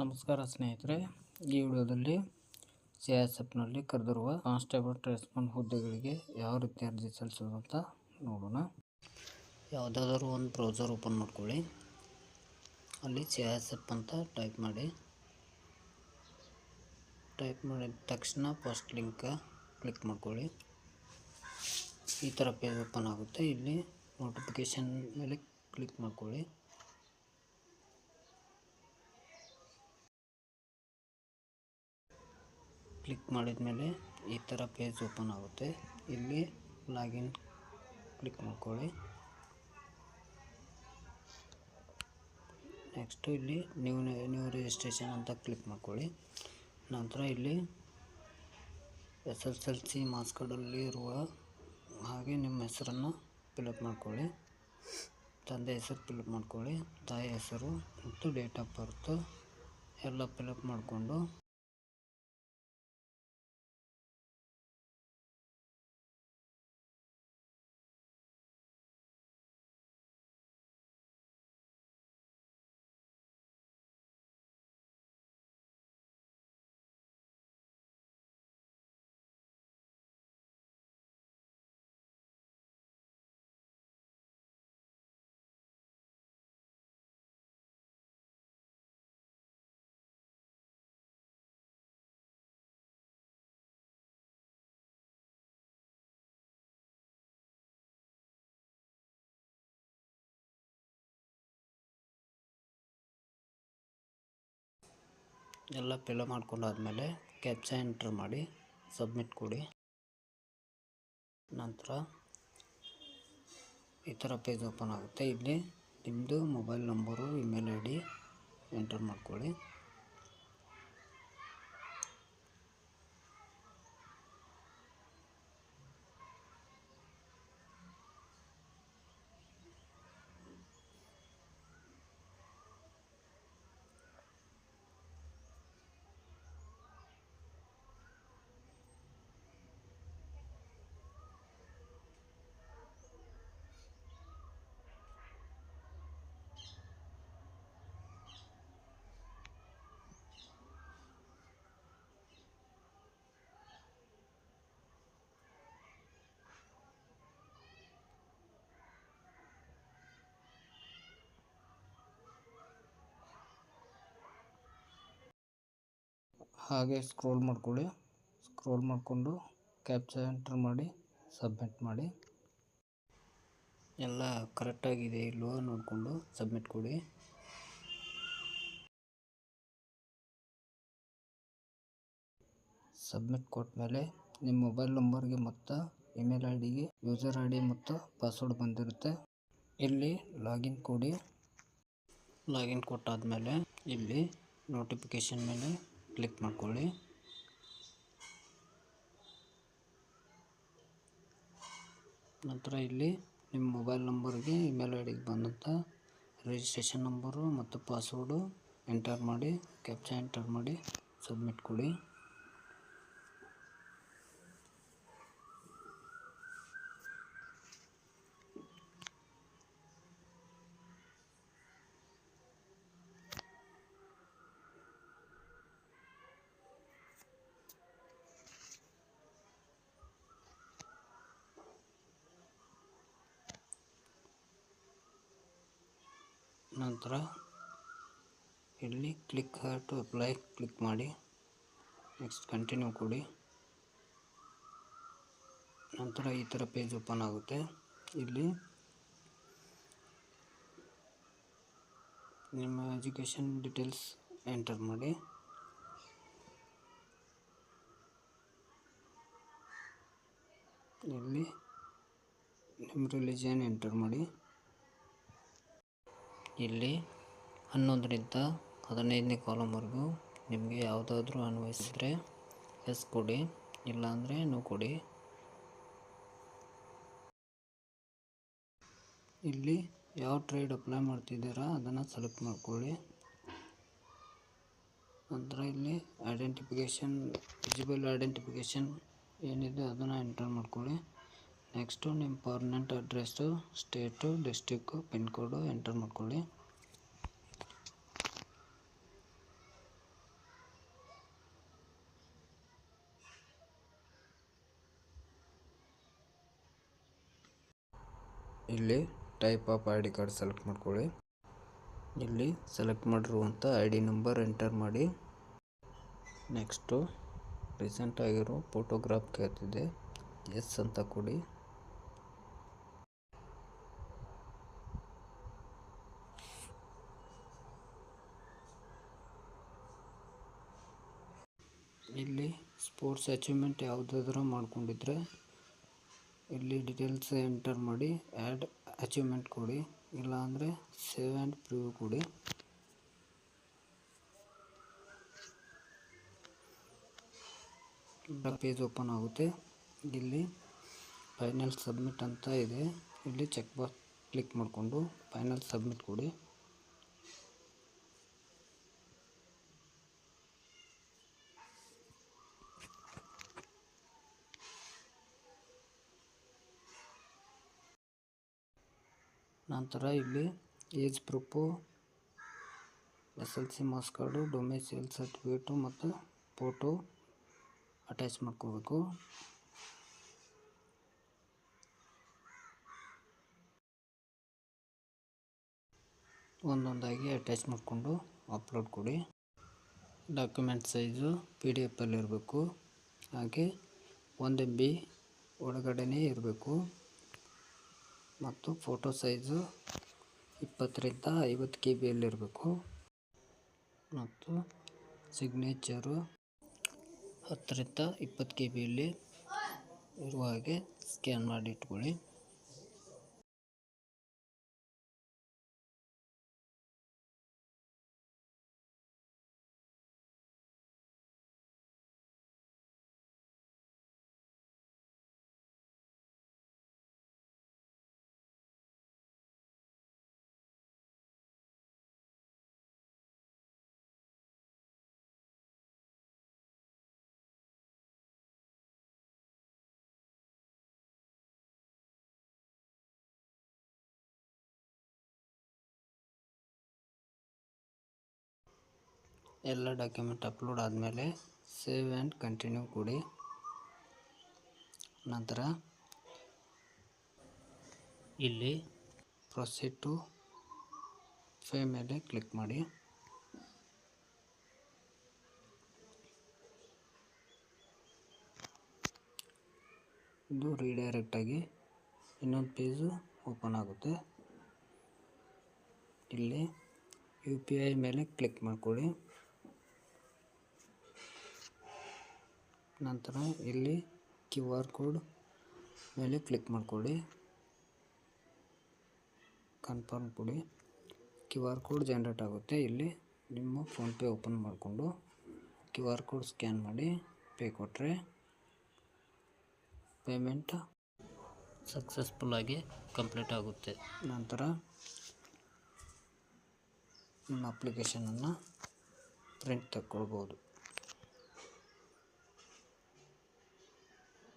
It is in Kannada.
ನಮಸ್ಕಾರ ಸ್ನೇಹಿತರೆ, ಈ ವಿಡಿಯೋದಲ್ಲಿ ಸಿ ಎಸ್ ಎಫ್ನಲ್ಲಿ ಕರೆದಿರುವ ಕಾನ್ಸ್ಟೇಬಲ್ ಟ್ರೇಸ್ಮನ್ ಹುದ್ದೆಗಳಿಗೆ ಯಾವ ರೀತಿ ಅರ್ಜಿ ಸಲ್ಲಿಸೋದು ಅಂತ ನೋಡೋಣ. ಯಾವುದಾದ್ರೂ ಒಂದು ಬ್ರೌಸರ್ ಓಪನ್ ಮಾಡ್ಕೊಳ್ಳಿ. ಅಲ್ಲಿ ಸಿ ಎಸ್ ಎಫ್ ಅಂತ ಟೈಪ್ ಮಾಡಿ. ಟೈಪ್ ಮಾಡಿದ ತಕ್ಷಣ ಫಸ್ಟ್ ಲಿಂಕ್ ಕ್ಲಿಕ್ ಮಾಡ್ಕೊಳ್ಳಿ. ಈ ಥರ ಪೇಜ್ ಓಪನ್ ಆಗುತ್ತೆ. ಇಲ್ಲಿ ನೋಟಿಫಿಕೇಷನ್ ಮೇಲೆ ಕ್ಲಿಕ್ ಮಾಡ್ಕೊಳ್ಳಿ. ಕ್ಲಿಕ್ ಮಾಡಿದ ಮೇಲೆ ಈ ಥರ ಪೇಜ್ ಓಪನ್ ಆಗುತ್ತೆ. ಇಲ್ಲಿ ಲಾಗಿನ್ ಕ್ಲಿಕ್ ಮಾಡ್ಕೊಳ್ಳಿ. ನೆಕ್ಸ್ಟು ಇಲ್ಲಿ ನ್ಯೂ ನ್ಯೂ ರಿಜಿಸ್ಟ್ರೇಷನ್ ಅಂತ ಕ್ಲಿಕ್ ಮಾಡ್ಕೊಳ್ಳಿ. ನಂತರ ಇಲ್ಲಿ S S L C marks ಕಾರ್ಡಲ್ಲಿ ಇರುವ ಹಾಗೆ ನಿಮ್ಮ ಹೆಸರನ್ನು ಫಿಲಪ್ ಮಾಡ್ಕೊಳ್ಳಿ. ತಂದೆ ಹೆಸರು ಫಿಲಪ್ ಮಾಡ್ಕೊಳ್ಳಿ. ತಾಯಿ ಹೆಸರು ಮತ್ತು ಡೇಟ್ ಆಫ್ ಬರ್ತು ಎಲ್ಲ ಫಿಲಪ್ ಮಾಡಿಕೊಂಡು ಎಲ್ಲ ಫಿಲ್ ಮಾಡ್ಕೊಂಡಾದ್ಮೇಲೆ ಕ್ಯಾಪ್ಚಾ ಎಂಟ್ರ್ ಮಾಡಿ ಸಬ್ಮಿಟ್ ಕೊಡಿ. ನಂತರ ಈ ಥರ ಪೇಜ್ ಓಪನ್ ಆಗುತ್ತೆ. ಇಲ್ಲಿ ನಿಮ್ಮದು mobile number email I D enter ಮಾಡ್ಕೊಳ್ಳಿ. ಹಾಗೆ ಸ್ಕ್ರೋಲ್ ಮಾಡ್ಕೊಳ್ಳಿ. ಸ್ಕ್ರೋಲ್ ಮಾಡಿಕೊಂಡು ಕ್ಯಾಪ್ಚಾ ಎಂಟ್ರ್ ಮಾಡಿ ಸಬ್ಮಿಟ್ ಮಾಡಿ. ಎಲ್ಲ ಕರೆಕ್ಟಾಗಿದೆ ಇಲ್ವೋ ನೋಡಿಕೊಂಡು ಸಬ್ಮಿಟ್ ಕೊಡಿ. ಸಬ್ಮಿಟ್ ಕೊಟ್ಮೇಲೆ ನಿಮ್ಮ ಮೊಬೈಲ್ ನಂಬರ್ಗೆ ಮತ್ತು ಇಮೇಲ್ ಐ ಡಿಗೆ ಯೂಸರ್ ಐ ಡಿ ಮತ್ತು ಪಾಸ್ವರ್ಡ್ ಬಂದಿರುತ್ತೆ. ಇಲ್ಲಿ ಲಾಗಿನ್ ಕೊಡಿ. ಲಾಗಿನ್ ಕೊಟ್ಟಾದಮೇಲೆ ಇಲ್ಲಿ ನೋಟಿಫಿಕೇಷನ್ ಮೇಲೆ ಕ್ಲಿಕ್ ಮಾಡ್ಕೊಳ್ಳಿ. ನಂತರ ಇಲ್ಲಿ ನಿಮ್ಮ ಮೊಬೈಲ್ ನಂಬರ್ಗೆ ಇಮೇಲ್ ಐ ಡಿಗೆ ಬಂದಂಥ ರಿಜಿಸ್ಟ್ರೇಷನ್ ನಂಬರು ಮತ್ತು ಪಾಸ್ವರ್ಡು ಎಂಟರ್ ಮಾಡಿ ಕ್ಯಾಪ್ಚಾ ಎಂಟರ್ ಮಾಡಿ ಸಬ್ಮಿಟ್ ಕೊಡಿ. ನಂತರ ಇಲ್ಲಿ ಕ್ಲಿಕ್ ಟು ಅಪ್ಲೈ ಕ್ಲಿಕ್ ಮಾಡಿ. ನೆಕ್ಸ್ಟ್ ಕಂಟಿನ್ಯೂ ಕೊಡಿ. ನಂತರ ಈ ಥರ ಪೇಜ್ ಓಪನ್ ಆಗುತ್ತೆ. ಇಲ್ಲಿ ನಿಮ್ಮ ಎಜುಕೇಷನ್ ಡೀಟೇಲ್ಸ್ ಎಂಟರ್ ಮಾಡಿ. ಇಲ್ಲಿ ನಿಮ್ಮ ರಿಲಿಜನ್ ಎಂಟರ್ ಮಾಡಿ. ಇಲ್ಲಿ ಹನ್ನೊಂದರಿಂದ ಹದಿನೈದನೇ ಕಾಲಮ್ವರೆಗೂ ನಿಮಗೆ ಯಾವುದಾದ್ರೂ ಅನ್ವಯಿಸಿದರೆ ಎಸ್ ಕೊಡಿ, ಇಲ್ಲಾಂದರೆ ನೋ ಕೊಡಿ. ಇಲ್ಲಿ ಯಾವ ಟ್ರೇಡ್ ಅಪ್ಲೈ ಮಾಡ್ತಿದ್ದೀರಾ ಅದನ್ನು ಸೆಲೆಕ್ಟ್ ಮಾಡ್ಕೊಳ್ಳಿ. ನಂತರ ಇಲ್ಲಿ ಐಡೆಂಟಿಫಿಕೇಷನ್ ವಿಜಿಬಲ್ ಐಡೆಂಟಿಫಿಕೇಷನ್ ಏನಿದೆ ಅದನ್ನು ಎಂಟರ್ ಮಾಡ್ಕೊಳ್ಳಿ. ನೆಕ್ಸ್ಟು ನಿಮ್ಮ permanent address, state, district, pin code, enter ಮಾಡ್ಕೊಳ್ಳಿ. ಇಲ್ಲಿ type of I D card select ಮಾಡ್ಕೊಳ್ಳಿ. ಇಲ್ಲಿ ಸೆಲೆಕ್ಟ್ ಮಾಡಿರುವಂಥ ಐ ಡಿ ನಂಬರ್ ಎಂಟರ್ ಮಾಡಿ. ನೆಕ್ಸ್ಟು ರೀಸೆಂಟಾಗಿರೋ ಫೋಟೋಗ್ರಾಫ್ ಕೇಳ್ತಿದೆ. ಎಸ್ ಅಂತ ಕೊಡಿ. ಸ್ಪೋರ್ಟ್ಸ್ ಅಚೀವ್ಮೆಂಟ್ ಯಾವುದಾದ್ರೂ ಮಾಡಿಕೊಂಡಿದ್ರೆ ಇಲ್ಲಿ ಡೀಟೇಲ್ಸ್ ಎಂಟರ್ ಮಾಡಿ ಆ್ಯಡ್ ಅಚೀವ್ಮೆಂಟ್ ಕೊಡಿ, ಇಲ್ಲಾಂದರೆ ಸೇವ್ ಆ್ಯಂಡ್ ಪ್ರಿವ್ಯೂ ಕೊಡಿ. ಪೇಜ್ ಓಪನ್ ಆಗುತ್ತೆ. ಇಲ್ಲಿ ಫೈನಲ್ ಸಬ್ಮಿಟ್ ಅಂತ ಇದೆ. ಇಲ್ಲಿ ಚೆಕ್ ಬಾಕ್ಸ್ ಕ್ಲಿಕ್ ಮಾಡಿಕೊಂಡು ಫೈನಲ್ ಸಬ್ಮಿಟ್ ಕೊಡಿ. ನಂತರ ಇಲ್ಲಿ age proof, S L C marks card domicile certificate ಮತ್ತು ಫೋಟೋ ಅಟ್ಯಾಚ್ ಮಾಡ್ಕೋಬೇಕು. ಒಂದೊಂದಾಗಿ ಅಟ್ಯಾಚ್ ಮಾಡಿಕೊಂಡು ಅಪ್ಲೋಡ್ ಕೊಡಿ. ಡಾಕ್ಯುಮೆಂಟ್ ಸೈಜು ಪಿ ಡಿ ಎಫಲ್ಲಿ ಇರಬೇಕು ಹಾಗೆ ಒಂದು ಎಂ ಬಿ ಒಳಗಡೆನೇ ಇರಬೇಕು. ಮತ್ತು ಫೋಟೋ ಸೈಜು ಇಪ್ಪತ್ತರಿಂದ ಐವತ್ತು ಕೆ ಬಿಯಲ್ಲಿರಬೇಕು ಮತ್ತು ಸಿಗ್ನೇಚರು ಹತ್ತರಿಂದ ಇಪ್ಪತ್ತು ಕೆ ಬಿಯಲ್ಲಿ ಇರುವ ಹಾಗೆ ಸ್ಕ್ಯಾನ್ ಮಾಡಿ ಇಟ್ಕೊಳ್ಳಿ. ಎಲ್ಲ ಡಾಕ್ಯುಮೆಂಟ್ ಅಪ್ಲೋಡ್ ಆದಮೇಲೆ ಸೇವ್ ಆ್ಯಂಡ್ ಕಂಟಿನ್ಯೂ ಕೊಡಿ. ನಂತರ ಇಲ್ಲಿ ಪ್ರೊಸೀಡ್ ಟು ಫೇ ಮೇಲೆ ಕ್ಲಿಕ್ ಮಾಡಿ. ಇದು ರೀಡೈರೆಕ್ಟಾಗಿ ಇನ್ನೊಂದು ಪೇಜು ಓಪನ್ ಆಗುತ್ತೆ. ಇಲ್ಲಿ ಯು ಪಿ ಐ ಮೇಲೆ ಕ್ಲಿಕ್ ಮಾಡ್ಕೊಳ್ಳಿ. ನಂತರ ಇಲ್ಲಿ ಕ್ಯೂ ಆರ್ ಕೋಡ್ ಮೇಲೆ ಕ್ಲಿಕ್ ಮಾಡಿಕೊಳ್ಳಿ. ಕನ್ಫರ್ಮ್ ಕೊಡಿ. ಕ್ಯೂ ಆರ್ ಕೋಡ್ ಜನ್ರೇಟ್ ಆಗುತ್ತೆ. ಇಲ್ಲಿ ನಿಮ್ಮ ಫೋನ್ಪೇ ಓಪನ್ ಮಾಡಿಕೊಂಡು ಕ್ಯೂ ಆರ್ ಕೋಡ್ ಸ್ಕ್ಯಾನ್ ಮಾಡಿ, ಪೇ ಕೊಟ್ಟರೆ ಪೇಮೆಂಟ್ ಸಕ್ಸಸ್ಫುಲ್ಲಾಗಿ ಕಂಪ್ಲೀಟ್ ಆಗುತ್ತೆ. ನಂತರ ನಿಮ್ಮ ಅಪ್ಲಿಕೇಶನನ್ನು ಪ್ರಿಂಟ್ ತಗೊಳ್ಬೋದು.